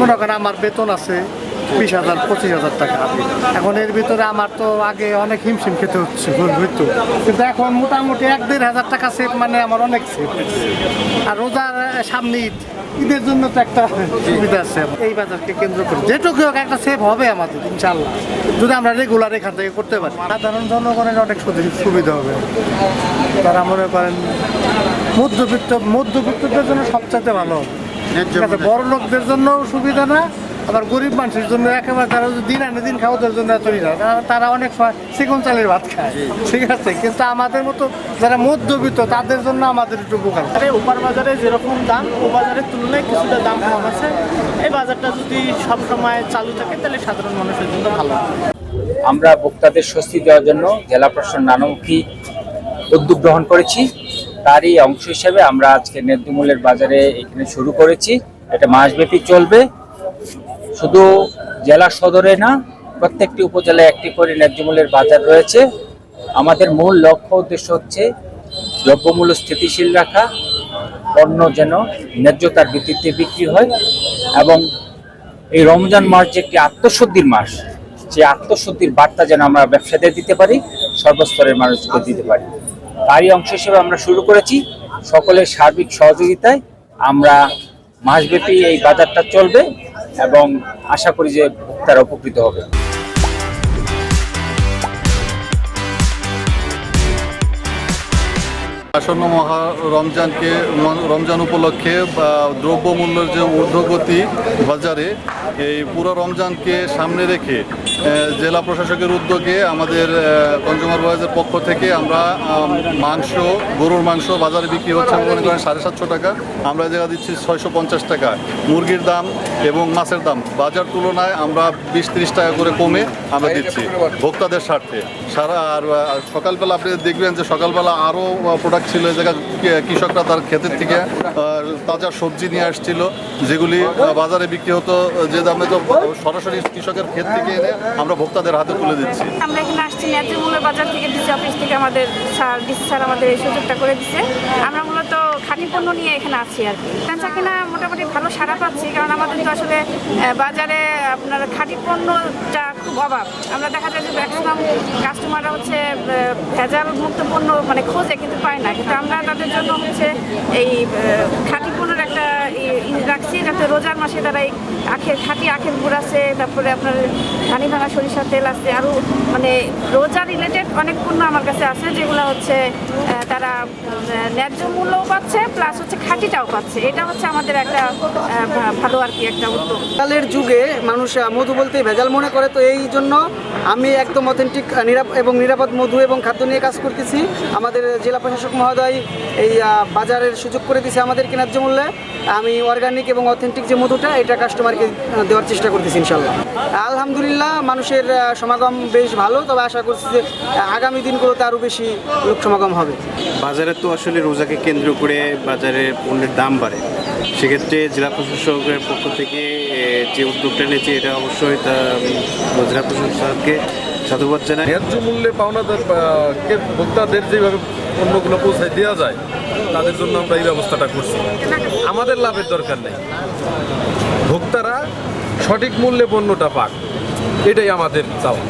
মনে করেন আমার বেতন আছে বিশ হাজার, পঁচিশ হাজার টাকা। এখন এর ভিতরে আমার তো আগে অনেক হিমশিম খেতে হচ্ছে হইতো কিন্তু এখন মোটামুটি এক দেড় হাজার টাকা সেভ মানে আমার অনেক সেভ আর রোজার সামনে ঈদ, ঈদের জন্য তো একটা সুবিধা আছে। এই বাজারকে কেন্দ্র করে যেটুকু হোক একটা সেভ হবে আমাদের ইনশাল্লাহ যদি আমরা রেগুলার এখান থেকে করতে পারি। সাধারণ জনগণের অনেক সুবিধা হবে। তারা মনে করেন মধ্যবিত্ত মধ্যবিত্তদের জন্য সবচাইতে ভালো হবে। ঠিক আছে বড় লোকদের জন্য সুবিধা না আবার গরিব মানুষের জন্য একেবারে তারা যদি দিন আনে দিন খাওয়া ওদের জন্য এতই না তারা- অনেক সময় চিকন চালের ভাত খায়। ঠিক আছে কিন্তু আমাদের মতো যারা মধ্যবিত্ত তাদের জন্য আমাদের একটু উপকার। বাজারে ওপার বাজারে যেরকম দাম ও বাজারের তুলনায় কিছুটা দাম কম আছে। এই বাজারটা যদি সব সময় চালু থাকে তাহলে সাধারণ মানুষের জন্য ভালো। আমরা ভোক্তাদের স্বস্তি দেওয়ার জন্য জেলা প্রশাসন নানামুখী উদ্যোগ গ্রহণ করেছি। তারই অংশ হিসেবে আমরা আজকে ন্যায্যমূল্যের বাজারে এখানে শুরু করেছি। এটা মাসব্যাপী চলবে। শুধু জেলা সদরে না, প্রত্যেকটি উপজেলায় একটি করে ন্যায্যমূল্যের বাজার রয়েছে। আমাদের মূল লক্ষ্য উদ্দেশ্য হচ্ছে দ্রব্যমূল্য স্থিতিশীল রাখা, পণ্য যেন ন্যায্যতার ভিত্তিতে বিক্রি হয় এবং এই রমজান মাস যে একটি আত্মশুদ্ধির মাস, সেই আত্মশুদ্ধির বার্তা যেন আমরা ব্যবসাদের দিতে পারি, সর্বস্তরের মানুষকে দিতে পারি। তারই অংশ হিসেবে আমরা শুরু করেছি। সকলের সার্বিক সহযোগিতায় আমরা মাসব্যাপী এই বাজারটা চলবে এবং আশা করি যে ভোক্তারা উপকৃত হবে। আসন্ন মহা রমজানকে রমজান উপলক্ষে দ্রব্যমূল্যের যে ঊর্ধ্বগতি বাজারে এই পুরো রমজানকে সামনে রেখে জেলা প্রশাসকের উদ্যোগে আমাদের কনজিউমার বয়েজের পক্ষ থেকে আমরা মাংস, গরুর মাংস বাজারে বিক্রি হচ্ছে মনে করেন সাড়ে সাতশো টাকা। আমরা জায়গা দিচ্ছি ছয়শো পঞ্চাশ টাকা। মুরগির দাম এবং মাছের দাম। বাজার তুলনায় আমরা বিশ ত্রিশ টাকা করে কমে আমরা দিচ্ছি ভোক্তাদের স্বার্থে। সারা, আর সকালবেলা আপনি দেখবেন যে সকালবেলা আরও প্রোডাক্ট ছিল জায়গা কৃষকরা তার ক্ষেতের থেকে তাজা সবজি নিয়ে আসছিল, যেগুলি বাজারে বিক্রি হতো, যে দামে তো সরাসরি কৃষকের ক্ষেত থেকে এনে আমরা ভোক্তাদের হাতে তুলে দিচ্ছি। আমরা এখানে আসছি ন্যায্য মূল্য বাজার থেকে ডিসি অফিস থেকে আমাদের স্যার, ডিসি স্যার আমাদের এই সুযোগটা করে দিচ্ছে আমরা খাঁটি পণ্য নিয়ে এখানে আছি আর কি। বেচা কিনা মোটামুটি ভালো সারা পাচ্ছি, কারণ আমাদের তো আসলে বাজারে আপনার খাঁটি পণ্যটা খুব অভাব। আমরা দেখা যায় যে ম্যাক্সিমাম কাস্টমাররা হচ্ছে ভেজাল মুক্ত পণ্য মানে খোঁজে কিন্তু পায় না। কিন্তু আমরা তাদের জন্য হচ্ছে এই খাঁটি পণ্যের একটা রাখছি, যাতে রোজার মাসে তারা এই আখের, খাঁটি আখের গুড় আছে, তারপরে আপনার ধানি ভাঙা সরিষার তেল আছে, আরও মানে রোজা রিলেটেড অনেক পণ্য আমার কাছে আছে, যেগুলো হচ্ছে তারা ন্যায্য মূল্যও পাচ্ছে প্লাস হচ্ছে খাঁটিটাও পাচ্ছে। এটা হচ্ছে আমাদের একটা ভালো আর কি একটা উদ্যোগ। ভেজালের যুগে মানুষ মধু বলতে ভেজাল মনে করে তো এই জন্য আমি একদম অথেন্টিক এবং নিরাপদ মধু এবং খাদ্য নিয়ে কাজ করতেছি। আমাদের জেলা প্রশাসক মহোদয় এই বাজারের সুযোগ করে দিয়েছে আমাদের ন্যায্য মূল্যে। আমি অর্গানিক এবং অথেন্টিক যে মধুটা এটা কাস্টমারকে দেওয়ার চেষ্টা করতেছি ইনশাল্লাহ আলহামদুলিল্লাহ মানুষের সমাগম বেশ ভালো তবে আশা করছি যে আগামী দিনগুলোতে আরও বেশি লোক সমাগম হবে। বাজারে তো আসলে রোজাকে কেন্দ্র করে বাজারে পণ্যের দাম বাড়ে। সেক্ষেত্রে জেলা প্রশাসকের পক্ষ থেকে যে উদ্যোগটা নিয়েছে, এটা অবশ্যই তা জেলা প্রশাসককে সাধুবাদ জানাই। ন্যায্য মূল্যে পাওনাদার ভোক্তাদের যেভাবে পণ্যগুলো পৌঁছায় দেওয়া যায়, তাদের জন্য আমরা এই ব্যবস্থাটা করছি। আমাদের লাভের দরকার নেই। ভোক্তারা সঠিক মূল্যে পণ্যটা পাক, এটাই আমাদের চাওয়া।